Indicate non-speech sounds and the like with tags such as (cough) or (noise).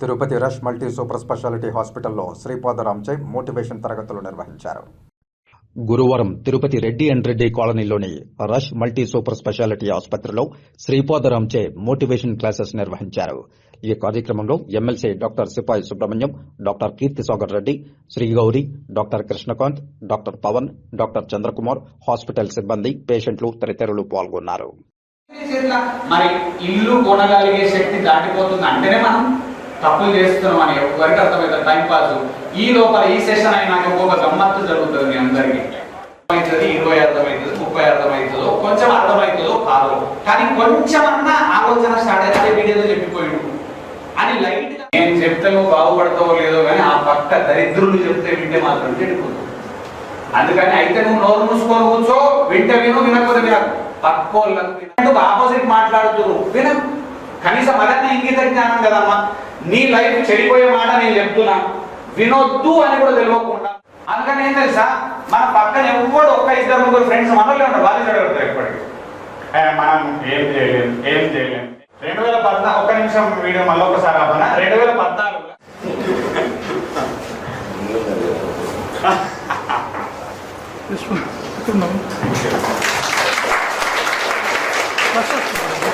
Tirupati Rush multi super speciality హాస్పిటల్లో శ్రీపాదరాంచే motivation తరగతులు నిర్వహించారు. గురువారం తిరుపతి రెడ్డి అండ్ రెడ్డి కాలనీలోని రష్ మల్టీ సూపర్ స్పెషాలిటీ ఆసుపత్రిలో శ్రీపాదరాంచే మోటివేషన్ క్లాసెస్ నిర్వహించారు. ఈ కార్యక్రమంలో MLC doctor Sipai Subrahmanyam doctor Keerthi Sagar Reddy Srigowri doctor Krishnakanth doctor Pavan doctor Chandrakumar hospital సిబ్బంది పేషెంట్లు తదితరులు పాల్గొన్నారు. మరి ఇల్లు కొనగలిగే శక్తి దాటిపోతుంది అంటేనే మనం తప్పులు చేస్తున్నాం అని ఎవరికి అర్థమవుతుంది టైం పాస్ ఈ లోపల ఈ సెషన్ అయినాక ఒక్కొక్క గమ్మత్తు జరుగుతుంది మీ అందరికీ. అవుతుంది ఇరవై అర్థమవుతుంది ముప్పై అర్థమవుతుందో కొంచెం అర్థమవుతుందో కాదు. కానీ కొంచెం అన్నా ఆలోచన స్టార్ట్ అయితే వీడియోలో చెప్పిపోయిండు. అని లైట్ నేను చెప్తే నువ్వు బాగుపడతావో లేదో కానీ ఆ పక్క దరిద్రులు చెప్తే వింటే మాత్రం చెడిపోతుంది. అందుకని అయితే నువ్వు నోరు మూసుకొని కూర్చో వింటే విను వినకపోతే వినకు. పక్కోళ్ళకు ఆపోజిట్ మాట్లాడుతురు వినకు. కనీసం అదన్నా ఇంగిత జ్ఞానం కదమ్మా. నీ లైఫ్ చెడిపోయే మాట నేను చెప్తున్నా. వినొద్దు అని కూడా తెలియకుండా. అందుకని ఏం తెలుసా? మన పక్కన ఎవడు ఒక్క ఇద్దరు ముగ్గురు ఫ్రెండ్స్ మనలో ఉంటారు. వాళ్ళు చెడగలుగుతారు ఎప్పటికీ. మనం ఏం చేయలేం ఏం చేయలేం. రెండు వేల పద్నాలుగు ఒక్క నిమిషం వీడియో మళ్ళీ ఒకసారి ఆపనా? రెండు వేల పద్నాలుగు. (laughs)